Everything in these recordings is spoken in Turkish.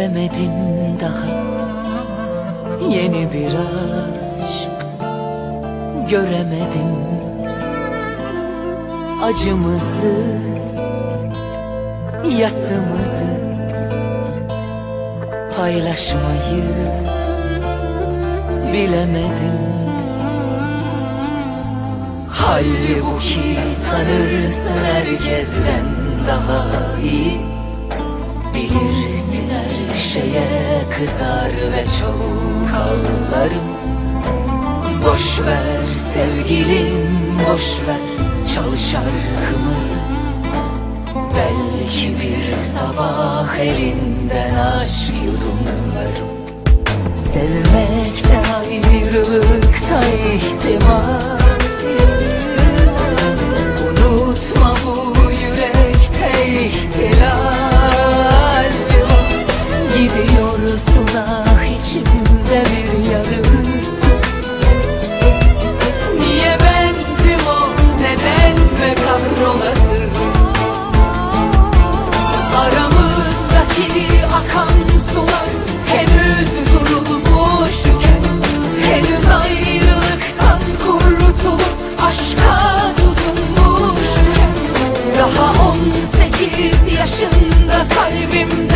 Sevemedim daha. Yeni bir aşk göremedim. Acımızı, yasımızı paylaşmayı bilemedim. Halbuki tanırsın herkesten daha iyi Bilirsin her şeye kızar ve çok ağlarım. Boş ver sevgilim boş ver çal şarkımızı. Belki bir sabah elinden aşk yudumlarım. Sevmekte ayrılıkta ihtimal aşka tutunmuşken Daha on sekiz yaşında kalbimden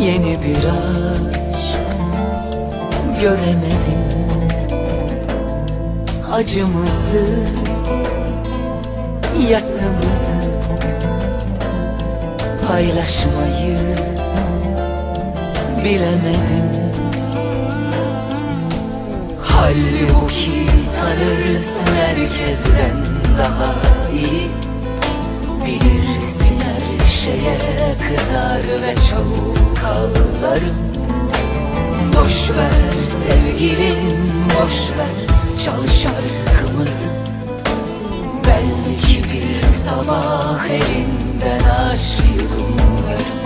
Yeni bir aşk göremedim. Acımızı, yasımızı paylaşmayı bilemedim. Halbuki tanırsın herkesten daha iyi Bilirsin şeye kızar ve çok ağlarım. Boş ver sevgilim boş ver çal şarkımızı. Belki bir sabah elinden aşk yudumlarım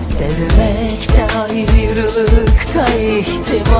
Sevmekte ayrılıkta ihtimal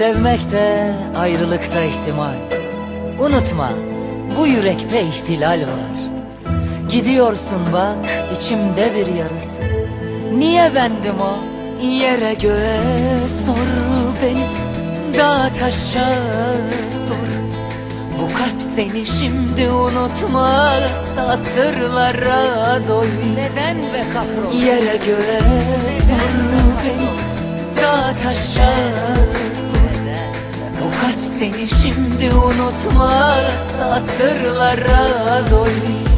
Sevmekte ayrılıkta ihtimal. Unutma bu yürekte ihtilal var. Gidiyorsun bak içimde bir yarısı. Niye bendim o? Yere göğe sor beni. Dağ taşa sor. Bu kalp seni şimdi unutmaz Asırlara doy. Neden ve kahrol? Yere göğe sor beni Dağ taşa sor Bu kalp seni şimdi unutmaz Asırlara doy